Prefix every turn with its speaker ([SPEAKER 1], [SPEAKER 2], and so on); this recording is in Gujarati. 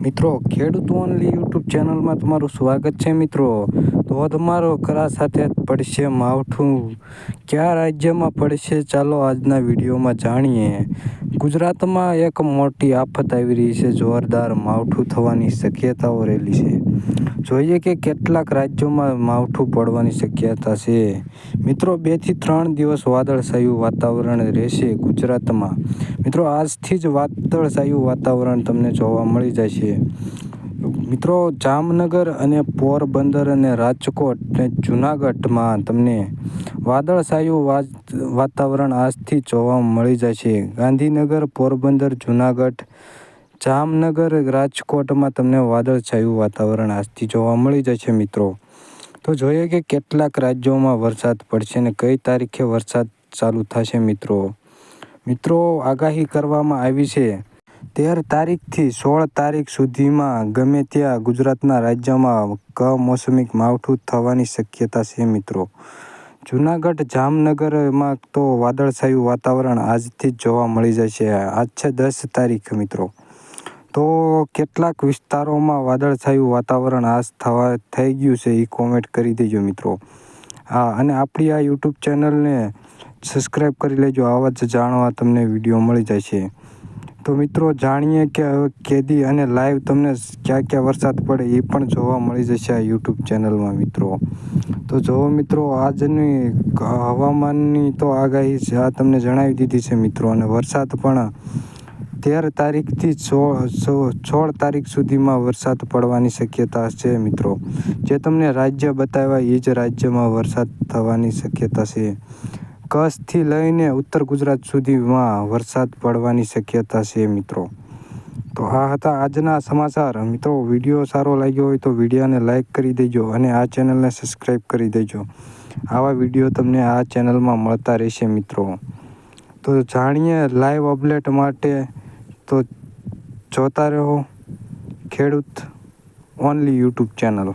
[SPEAKER 1] મિત્રો, ખેડૂત ઓનલી યુટ્યુબ ચેનલમાં તમારું સ્વાગત છે મિત્રો. તો તમારો કરા સાથે પડશે માવઠું. કયા રાજ્યમાં પડશે ચાલો આજના વિડીયોમાં જાણીએ. ગુજરાતમાં એક મોટી આફત આવી રહી છે, જોરદાર માવઠું થવાની શક્યતાઓ રહેલી છે. જોઈએ કે કેટલાક રાજ્યોમાં માવઠું પડવાની શક્યતા છે. મિત્રો બેથી ત્રણ દિવસ વાદળછાયું વાતાવરણ રહેશે ગુજરાતમાં. મિત્રો, આજથી જ વાદળછાયું વાતાવરણ તમને જોવા મળી જશે. મિત્રો, જામનગર અને પોરબંદર અને રાજકોટ અને જૂનાગઢમાં તમને વાદળછાયું વાતાવરણ આજથી જોવા મળી જશે. ગાંધીનગર, પોરબંદર, જૂનાગઢ, જામનગર, રાજકોટમાં તમને વાદળછાયું વાતાવરણ આજથી જોવા મળી જશે, મિત્રો. તો જોઈએ કે કેટલાક રાજ્યોમાં વરસાદ પડશે ને કઈ તારીખે વરસાદ ચાલુ થશે મિત્રો? મિત્રો, આગાહી કરવામાં આવી છે, તેર તારીખથી સોળ તારીખ સુધીમાં ગમે ત્યાં ગુજરાતના રાજ્યમાં કમોસમી માવઠું થવાની શક્યતા છે મિત્રો. જૂનાગઢ જામનગરમાં તો વાદળછાયું વાતાવરણ આજથી જ જોવા મળી જશે. આજ છે દસ તારીખ મિત્રો. તો કેટલાક વિસ્તારોમાં વાદળછાયું વાતાવરણ આજ થવા થઈ ગયું છે એ કોમેન્ટ કરી દેજો મિત્રો. હા, અને આપણી આ યુટ્યુબ ચેનલને સબસ્ક્રાઈબ કરી લેજો, આવા જ જાણવા તમને વીડિયો મળી જાય છે તો મિત્રો, જાણીએ કે હવે કેદી અને લાઈવ તમને ક્યાં ક્યાં વરસાદ પડે એ પણ જોવા મળી જશે આ યુટ્યુબ ચેનલમાં મિત્રો. તો જુઓ મિત્રો, આજની હવામાનની તો આગાહી આ તમને જણાવી દીધી છે મિત્રો, અને વરસાદ પણ તેર તારીખથી સોળ તારીખ સુધીમાં વરસાદ પડવાની શક્યતા છે મિત્રો. જે તમને રાજ્ય બતાવ્યા એ જ રાજ્યમાં વરસાદ થવાની શક્યતા છે. કચ્છથી લઈને ઉત્તર ગુજરાત સુધીમાં વરસાદ પડવાની શક્યતા છે મિત્રો. તો આ હતા આજના સમાચાર. મિત્રો, વીડિયો સારો લાગ્યો હોય તો વિડીયોને લાઇક કરી દેજો અને આ ચેનલને સબસ્ક્રાઈબ કરી દેજો. આવા વીડિયો તમને આ ચેનલમાં મળતા રહેશે મિત્રો. તો જાણીએ લાઈવ અપડેટ માટે તો જોતા રહો ખેડૂત ઓનલી યુટ્યુબ ચેનલ.